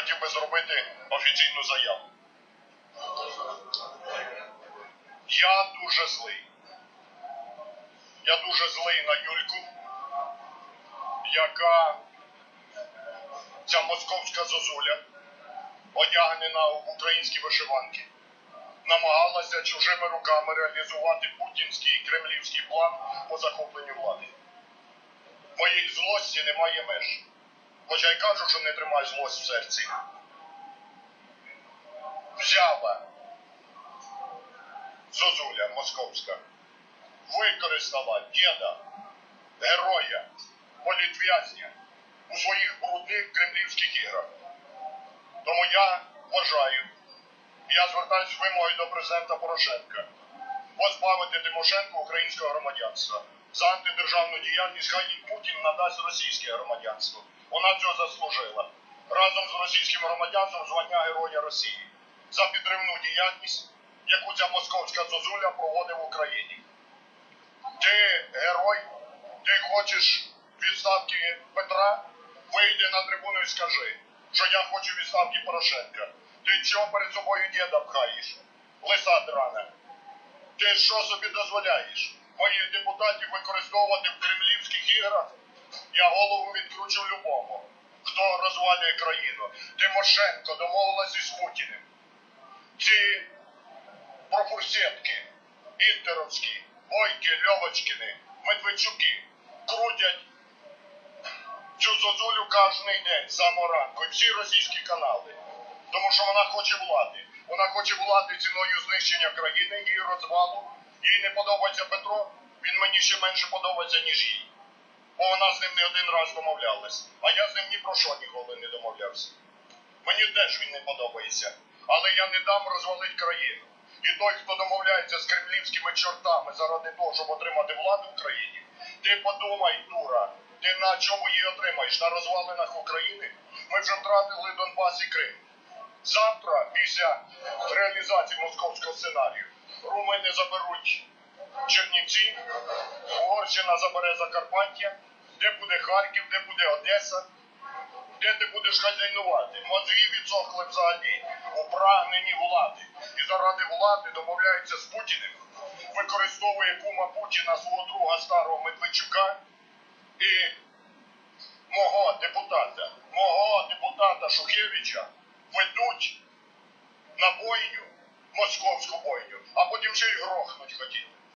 хотів би зробити офіційну заяву. Я дуже злий. Я дуже злий на Юльку, яка ця московська зозуля, одягнена в українські вишиванки, намагалася чужими руками реалізувати путінський і кремлівський план по захопленню влади. Моєї злості немає меж. Хоча й кажу, що не тримай злость в серці. Взяла Зозуля московська, використала діда, героя, політв'язня у своїх брудних кремлівських іграх. Тому я вважаю, я звертаюся з вимогою до президента Порошенка позбавити Тимошенко українського громадянства. За антидержавну діяльність хай Путін надасть російське громадянство. Вона цього заслужила. Разом з російським громадянством звання Героя Росії за підривну діяльність, яку ця московська зозуля проводить в Україні. Ти герой, ти хочеш відставки Петра, вийди на трибуну і скажи, що я хочу відставки Порошенка. Ти чого перед собою діда пхаєш? Лиса драна. Ти що собі дозволяєш? Моїх депутатів використовувати в кремлівських іграх? Я голову відкручу любому, хто розвалює країну. Тимошенко домовилася з Путіним. Ці профурсетки, інтеровські, Бойки, Льовочкини, Медведчуки крутять цю зозулю кожен день самого ранку. Всі російські канали. Тому що вона хоче влади. Вона хоче влади ціною знищення країни, її розвалу. Їй не подобається Петро, він мені ще менше подобається, ніж їй. Бо вона з ним не один раз домовлялась. А я з ним ні про що ніколи не домовлявся. Мені теж він не подобається. Але я не дам розвалити країну. І той, хто домовляється з кремлівськими чортами заради того, щоб отримати владу в країні, ти подумай, дура, ти на чому її отримаєш? На розвалинах України? Ми вже втратили Донбас і Крим. Завтра, після реалізації московського сценарію, румини заберуть Чернівці, Угорщина забере Закарпаття, де буде Харків, де буде Одеса, де ти будеш хазяйнувати. Мозги відсохли взагалі у прагненні влади. І заради влади домовляються з Путіним, використовує кума Путіна свого друга старого Медведчука і мого депутата, мого депутата Шухевича ведуть на бойню, московську бойню, а потім ще й грохнуть хотіли.